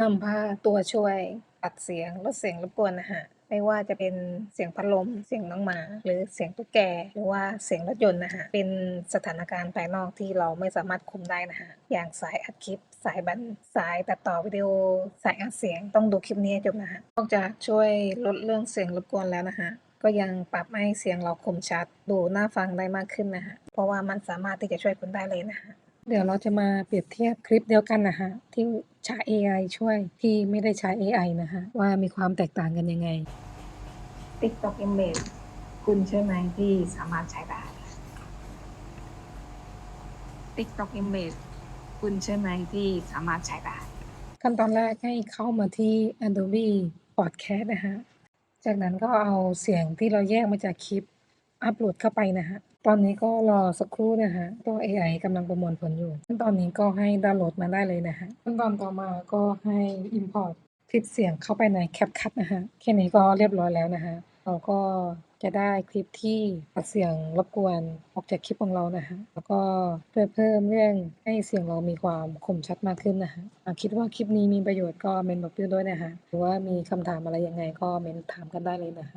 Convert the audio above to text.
นำผ้าตัวช่วยตัดเสียงลดเสียงรบกวนนะคะไม่ว่าจะเป็นเสียงพัดลม เสียงน้องหมา หรือเสียงตุ๊กแก หรือว่าเสียงรถยนต์นะคะเป็นสถานการณ์ภายนอกที่เราไม่สามารถคุมได้นะคะอย่างสายอัดคลิป สายบันสายตัดต่อวิดีโอ สายอัดเสียงต้องดูคลิปนี้จบนะคะนอกจากช่วยลดเรื่องเสียงรบกวนแล้วนะคะก็ยังปรับให้เสียงเราคมชัด ดูน่าฟังได้มากขึ้นนะคะเพราะว่ามันสามารถที่จะช่วยคุณได้เลยนะคะ เดี๋ยวเราจะมาเปรียบเทียบคลิปเดียวกันนะคะที่ใช้ AI ช่วยที่ไม่ได้ใช้ AI นะคะว่ามีความแตกต่างกันยังไง TikTok Image คุณใช่ไหมที่สามารถใช้ได้ TikTok Image คุณใช่ไหมที่สามารถใช้ได้ขั้นตอนแรกให้เข้ามาที่ Adobe Podcast นะคะจากนั้นก็เอาเสียงที่เราแยกมาจากคลิป อัปโหลดเข้าไปนะคะตอนนี้ก็รอสักครู่นะคะตัว AI กำลังประมวลผลอยู่ ขั้นตอนนี้ก็ให้ดาวน์โหลดมาได้เลยนะคะขั้นตอนต่อมาก็ให้ Import คลิปเสียงเข้าไปใน CapCut นะคะแค่นี้ก็เรียบร้อยแล้วนะคะเราก็จะได้คลิปที่ตัดเสียงรบกวนออกจากคลิปของเรานะคะแล้วก็เพื่อเพิ่มเรื่องให้เสียงเรามีความคมชัดมากขึ้นนะคะคิดว่าคลิปนี้มีประโยชน์ก็เมนบอกเพื่อนด้วยนะคะหรือว่ามีคำถามอะไรยังไงก็เมนถามกันได้เลยนะคะ